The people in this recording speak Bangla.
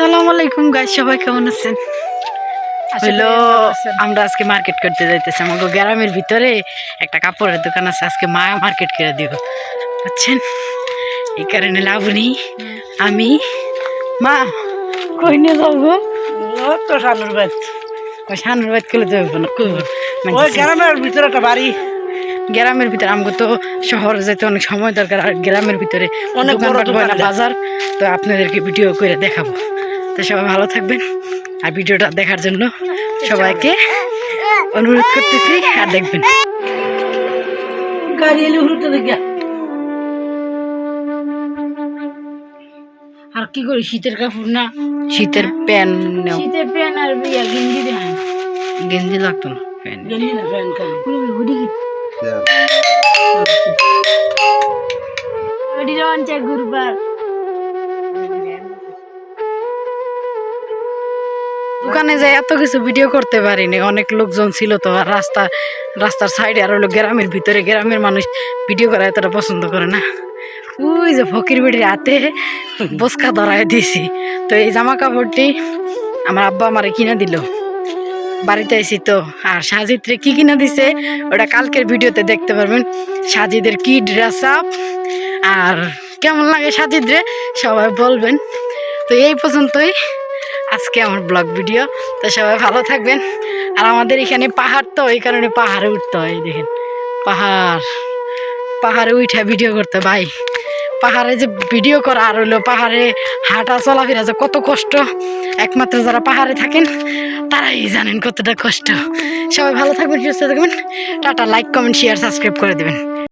আলাইকুম সবাই কেমন আছেন? হইল আমরা আজকে মার্কেট করতে যাইতেছি। আমাকে গ্রামের ভিতরে একটা কাপড়ের দোকান আছে আজকে মা মার্কেট করে দিব। বুঝছেন? এই কারণে লাভ নেই। আমি মা কই নিয়ে যাব তো শানুর বাদ ওই বাদ যাব না ওই গ্রামের ভিতরে একটা বাড়ি। গ্রামের ভিতরে আমাকে তো শহরে যেতে অনেক সময় দরকার আর গ্রামের ভিতরে অনেক। বাজার। তো আপনাদেরকে ভিডিও করে দেখাবো। তো সবাই ভালো থাকবেন। আর ভিডিওটা দেখার জন্য সবাইকে অনুরোধ করতেছি আর দেখবেন। আর কি করি শীতের কাপড় না? শীতের প্যান শীতের প্যান্ট আর গেঞ্জি দেন গেঞ্জি লাগতো না প্যান না হুডি হুডি গুরবার দোকানে যাই এত কিছু ভিডিও করতে পারিনি। অনেক লোকজন ছিল তো আর রাস্তা, রাস্তার সাইডে আর হলো গ্রামের ভিতরে। গ্রামের মানুষ ভিডিও করা এতটা পছন্দ করে না। ওই যে ফকির বেড়ির হাতে বসকা ধরায় দিয়েছি তো এই জামা কাপড়টি আমার আব্বা আমারে কিনে দিল। বাড়িতে এসি তো। আর সাজিদরে কি কিনে দিছে, ওটা কালকের ভিডিওতে দেখতে পারবেন। সাজিদের কি ড্রেস আপ আর কেমন লাগে সাজিদরে, সবাই বলবেন। তো এই পর্যন্তই। আজকে আমার ব্লগ ভিডিও। তো সবাই ভালো থাকবেন। আর আমাদের এখানে পাহাড় তো, এই কারণে পাহাড়ে উঠতে হয় দেখেন। পাহাড়। পাহাড়ে উঠে ভিডিও করতে, ভাই। পাহাড়ে যে ভিডিও করা, আর হলো পাহাড়ে হাঁটা, চলাফেরা যে কত কষ্ট। একমাত্র যারা পাহাড়ে থাকেন, তারাই জানেন কতটা কষ্ট। সবাই ভালো থাকবেন, সুস্থ থাকবেন। Tata like comment share subscribe করে দেবেন।